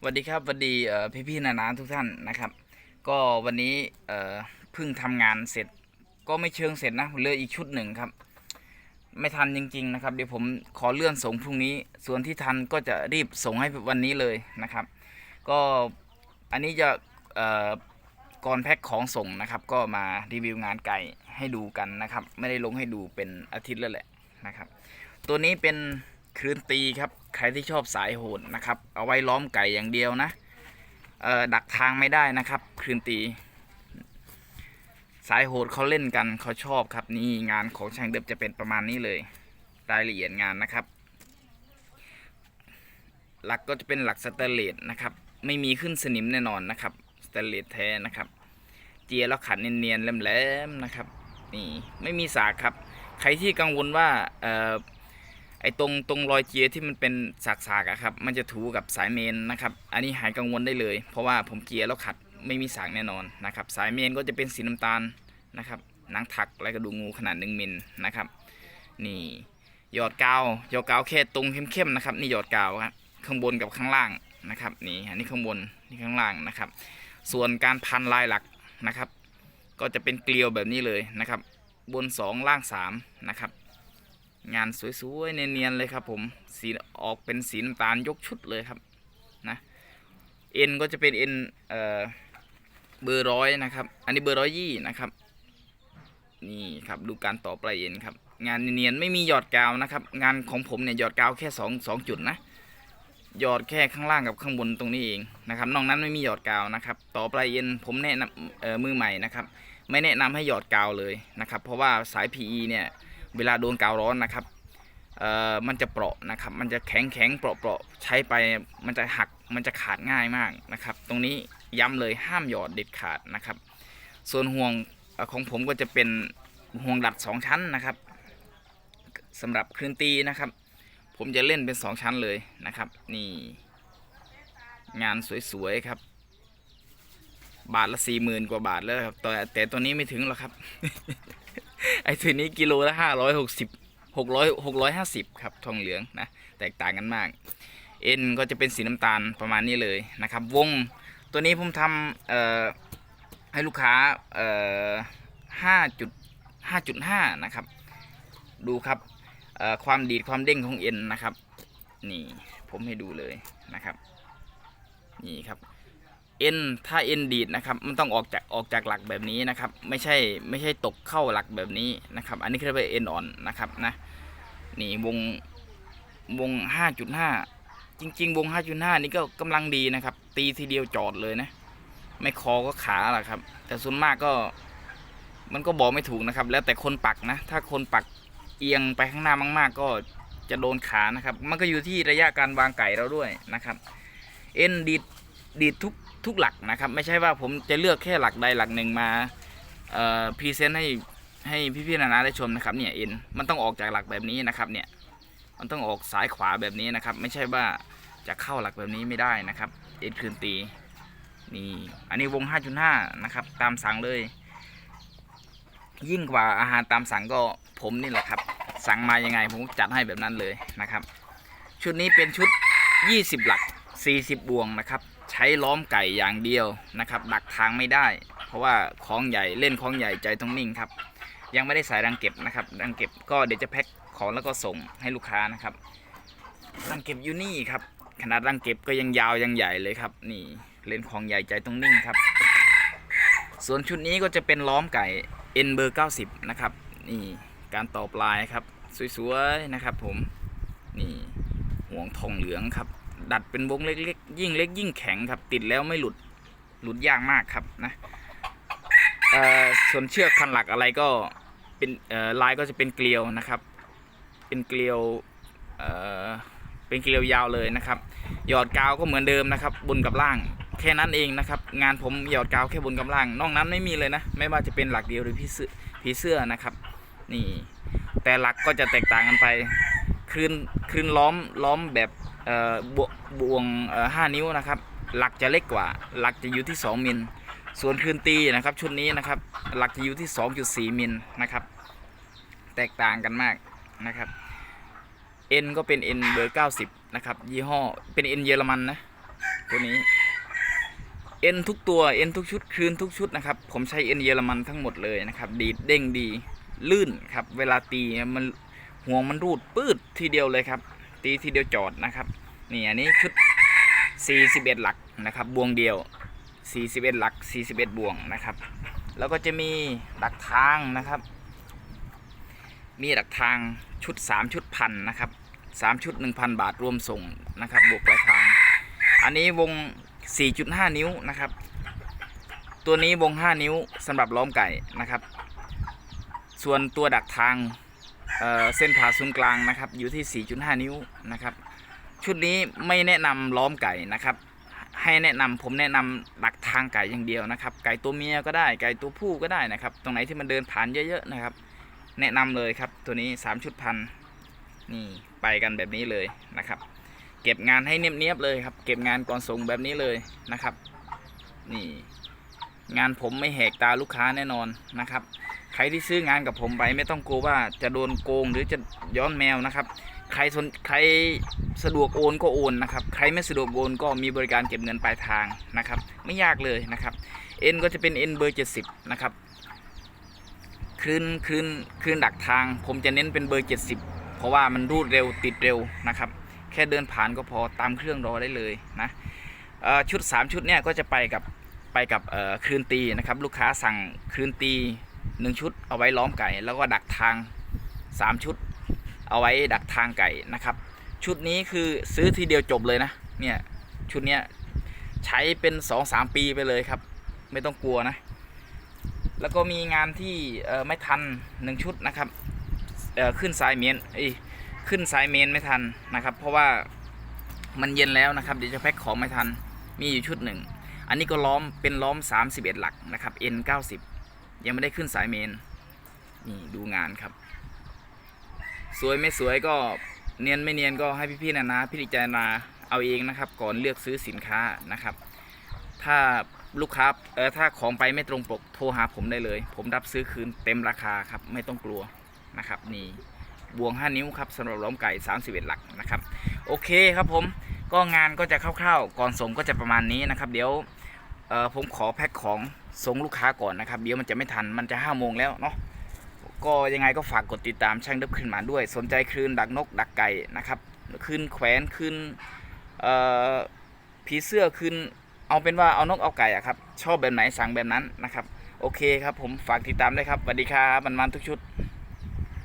สวัสดีครับสวัสดีเอ่พี่ๆนานาทุกท่านนะครับ ก็วันนี้เพิ่งทำงานเสร็จ ก็ไม่เชิงเสร็จนะเหลืออีกชุดหนึ่งครับ ไม่ทันจริง ๆ นะครับ เดี๋ยวผมขอเลื่อนส่งพรุ่งนี้ ส่วนที่ทันก็จะรีบส่งให้วันนี้เลยนะครับ ก็อันนี้จะก่อนแพ็คของส่งนะครับ ก็มารีวิวงานไก่ให้ดูกันนะครับ ไม่ได้ลงให้ดูเป็นอาทิตย์แล้วแหละนะครับ ตัวนี้เป็นคลื่นตีครับ ใครที่ชอบสายโหดนะครับ เอาไว้ล้อมไก่อย่างเดียวนะเออดักทางไม่ได้นะครับคืนตี สายโหดเขาเล่นกันเขาชอบครับนี่งานของช่างเดิบจะเป็นประมาณนี้เลยรายละเอียดงานนะครับ หลักก็จะเป็นหลักสแตเลสนะครับ ไม่มีขึ้นสนิมแน่นอนนะครับสแตเลสแท้นะครับเจียแล้วขัดเนียนๆแหลมๆนะครับนี่ไม่มีสากครับ ใครที่กังวลว่าเอ่อ อ้ตรงตรงรอยเจียที่มันเป็นสากๆอะครับ มันจะถูกับสายเมนนะครับ อันนี้หายกังวลได้เลย เพราะว่าผมเจียแล้วขัดไม่มีสากแน่นอนนะครับ สายเมนก็จะเป็นสีน้ำตาลนะครับหนังถักและกระดูกงูขนาดหนึ่งมิลนะครับ นี่หยอดกาวหยอดกาวแค่ตรงเข้มๆนะครับ นี่หยอดกาวครับข้างบนกับข้างล่างนะครับ นี่อันนี้ข้างบนนี่ข้างล่างนะครับ ส่วนการพันลายหลักนะครับ ก็จะเป็นเกลียวแบบนี้เลยนะครับ บนสองล่างสามนะครับ งานสวยๆเนียนๆเลยครับ ผมสีออกเป็นสีน้ำตาลยกชุดเลยครับนะเอ็นก็จะเป็นเอ็นเอ่อเบอร์ร้อยนะครับ อันนี้เบอร์ร้อยยี่นะครับ นี่ครับดูการต่อปลายเอ็นครับ งานเนียนๆไม่มีหยอดกาวนะครับ งานของผมเนี่ยหยอดกาวแค่สองสองจุดนะหยอดแค่ข้างล่างกับข้างบนตรงนี้เองนะครับนอกนั้นไม่มีหยอดกาวนะครับ ต่อปลายเอ็นผมแนะนำมือใหม่นะครับ ไม่แนะนำให้หยอดกาวเลยนะครับ เพราะว่าสาย PE เนี่ย เวลาโดนกาวร้อนนะครับเอ่อมันจะเปราะนะครับ มันจะแข็งแข็งเปราะเปราะใช้ไปมันจะหักมันจะขาดง่ายมากนะครับ ตรงนี้ย้ำเลยห้ามหยอดเด็ดขาดนะครับ ส่วนห่วงอของผมก็จะเป็นห่วงดัดสองชั้นนะครับสำหรับคลื่นตีนะครับ ผมจะเล่นเป็นสองชั้นเลยนะครับ นี่งานสวยๆครับ บาทละสี่หมื่นกว่าบาทแล้วครับแต่แต่ตัวนี้ไม่ถึงหรอกครับ ไอ้ตัวนี้กิโลละห้าร้อยหกสิบหกร้อยหกร้อยห้าสิบครับทองเหลืองนะแตกต่างกันมากเอ็นก็จะเป็นสีน้ำตาลประมาณนี้เลยนะครับ วงตัวนี้ผมทำเอ่อให้ลูกค้าเอ่อห้าจุดห้าจุดห้านะครับ ดูครับเอ่อความดีดความเด้งของเอ็นนะครับ นี่ผมให้ดูเลยนะครับ นี่ครับ เอ็นถ้าเอ็นดีดนะครับมันต้องออกจากออกจากหลักแบบนี้นะครับ ไม่ใช่ไม่ใช่ตกเข้าหลักแบบนี้นะครับ อันนี้เรียกว่าเอ็นอ่อนนะครับนะนี่วงวง 5.5 จริง ๆ วง 5.5 นี่ก็กำลังดีนะครับ ตีทีเดียวจอดเลยนะ ไม่คอก็ขาแหละครับ แต่ส่วนมากก็มันก็บอกไม่ถูกนะครับ แล้วแต่คนปักนะ ถ้าคนปักเอียงไปข้างหน้ามาก ๆ ก็จะโดนขานะครับ มันก็อยู่ที่ระยะการวางไก่เราด้วยนะครับ เอ็นดีดดีดทุก ทุกหลักนะครับ ไม่ใช่ว่าผมจะเลือกแค่หลักใดหลักหนึ่งมาพรีเซนต์ให้ให้พี่ๆนานาได้ชมนะครับเนี่ยเอ็นมันต้องออกจากหลักแบบนี้นะครับเนี่ยมันต้องออกซ้ายขวาแบบนี้นะครับ ไม่ใช่ว่าจะเข้าหลักแบบนี้ไม่ได้นะครับเอ็นคืนตีนี่อันนี้วง 5.5 นะครับ ตามสั่งเลย ยิ่งกว่าอาหารตามสั่งก็ผมนี่แหละครับ สั่งมายังไงผมจัดให้แบบนั้นเลยนะครับ ชุดนี้เป็นชุด 20 หลัก 40 บวงนะครับ ช้ล้อมไก่อย่างเดียวนะครับดักทางไม่ได้ เพราะว่าของใหญ่เล่นของใหญ่ใจต้องนิ่งครับ ยังไม่ได้ใส่รังเก็บนะครับรังเก็บก็เดี๋ยวจะแพ็คของแล้วก็ส่งให้ลูกค้านะครับรังเก็บอยู่นี่ครับขนาดรังเก็บก็ยังยาวยังใหญ่เลยครับ นี่เล่นของใหญ่ใจต้องนิ่งครับ ส่วนชุดนี้ก็จะเป็นล้อมไก่ N เบอร์90นะครับนี่การต่อปลายครับ สวยๆนะครับผมนี่ห่วงทองเหลืองครับ ดัดเป็นวงเล็กๆ ยิ่งเล็กยิ่งแข็งครับ ติดแล้วไม่หลุดหลุดยากมากครับนะส่วนเชือกพันหลักอะไรก็เป็นลายก็จะเป็นเกลียวนะครับ เป็นเกลียวเเป็นเกลียวยาวเลยนะครับ หยอดกาวก็เหมือนเดิมนะครับ บนกับล่าง แค่นั้นเองนะครับ งานผมหยอดกาวแค่บนกับล่าง นอกนั้นไม่มีเลยนะ ไม่ว่าจะเป็นหลักเดียวหรือผีเสื้อผีเสื้อนะครับ นี่ แต่หลักก็จะแตกต่างกันไปคลื่นคลื่นล้อมล้อมแบบ บวบวงห้านิ้วนะครับ หลักจะเล็กกว่า หลักจะอยู่ที่ 2 มิล ส่วนคืนตีนะครับชุดนี้นะครับ หลักจะอยู่ที่ 2.4 มิลนะครับ แตกต่างกันมากนะครับ N ก็เป็น N เบอร์90 นะครับ ยี่ห้อเป็น N เยอรมันนะ ตัวนี้เอ็นทุกตัวเอ็นทุกชุดคืนทุกชุดนะครับ ผมใช้เอ็นเยอรมันทั้งหมดเลยนะครับ ดีดเด้งดีลื่นครับ เวลาตีมันห่วงมันรูดปืดทีเดียวเลยครับ ตีทีเดียวจอดนะครับนี่อันนี้ชุด 41 หลักนะครับบวงเดียว 41 หลัก 41 บวงนะครับ แล้วก็จะมีดักทางนะครับ มีดักทางชุด 3 ชุดพันนะครับ3ชุด 1,000 บาทรวมส่งนะครับบวกปลายทาง อันนี้วง 4.5 นิ้วนะครับ ตัวนี้วง 5 นิ้วสำหรับล้อมไก่นะครับ ส่วนตัวดักทาง เส้นผ่าศูนย์กลางนะครับอยู่ที่ 4.5 นิ้วนะครับ ชุดนี้ไม่แนะนำล้อมไก่นะครับ ให้แนะนำผมแนะนำดักทางไก่อย่างเดียวนะครับ ไก่ตัวเมียก็ได้ไก่ตัวผู้ก็ได้นะครับ ตรงไหนที่มันเดินผ่านเยอะๆนะครับ แนะนำเลยครับตัวนี้ 3 ชุดพันนี่ไปกันแบบนี้เลยนะครับ เก็บงานให้เนียบๆเลยครับ เก็บงานก่อนส่งแบบนี้เลยนะครับ นี่ งานผมไม่แหกตาลูกค้าแน่นอนนะครับ ใครที่ซื้องานกับผมไปไม่ต้องกลัวว่าจะโดนโกงหรือจะย้อนแมวนะครับ ใครสนใครสะดวกโอนก็โอนนะครับ ใครไม่สะดวกโอนก็มีบริการเก็บเงินปลายทางนะครับ ไม่ยากเลยนะครับเอ็นก็จะเป็นเอ็นเบอร์ 70 นะครับคลื่นคลื่นคลื่นดักทาง ผมจะเน้นเป็นเบอร์ 70 เพราะว่ามันรูดเร็วติดเร็วนะครับ แค่เดินผ่านก็พอตามเครื่องรอได้เลยนะชุด 3 ชุดเนี่ยก็จะไปกับไปกับคลื่นตีนะครับ ลูกค้าสั่งคลื่นตี 1ชุดเอาไว้ล้อมไก่ แล้วก็ดักทาง3ชุด เอาไว้ดักทางไก่นะครับ ชุดนี้คือซื้อทีเดียวจบเลยนะเนี่ยชุดเนี้ยใช้เป็น2-3ปีไปเลยครับ ไม่ต้องกลัวนะ แล้วก็มีงานที่ไม่ทัน1ชุดนะครับขึ้นสายเมนเอ้ขึ้นสายเมนไม่ทันนะครับ เพราะว่ามันเย็นแล้วนะครับเดี๋ยวจะแพ็คของไม่ทันมีอยู่ชุดหนึ่งอันนี้ก็ล้อมเป็นล้อม 31 หลักนะครับ N 90 ยังไม่ได้ขึ้นสายเมน นี่ดูงานครับ สวยไม่สวยก็เนียนไม่เนียนก็ให้พี่ๆนะนะพิจารณาเอาเองนะครับ ก่อนเลือกซื้อสินค้านะครับ ถ้าลูกค้าเออถ้าของไปไม่ตรงปกโทรหาผมได้เลย ผมรับซื้อคืนเต็มราคาครับไม่ต้องกลัวนะครับนี่บวง 5 นิ้วครับสำหรับล้อมไก่ 31 หลักนะครับ โอเคครับผมก็งานก็จะคร่าวๆ ก่อนส่งก็จะประมาณนี้นะครับ เดี๋ยวผมขอแพ็คของ ส่งลูกค้าก่อนนะครับ เดี๋ยวมันจะไม่ทันมันจะ5โมงแล้วเนาะก็ยังไงก็ฝากกดติดตามช่างดับขึ้นมาด้วย สนใจคลืนดักนกดักไก่นะครับคลืนแขวนคลืนผีเสื้อคลืนเอาเป็นว่าเอานกเอาไก่อะครับ ชอบแบบไหนสั่งแบบนั้นนะครับ โอเคครับผมฝากติดตามด้วยครับสวัสดีครับมันมันทุกชุด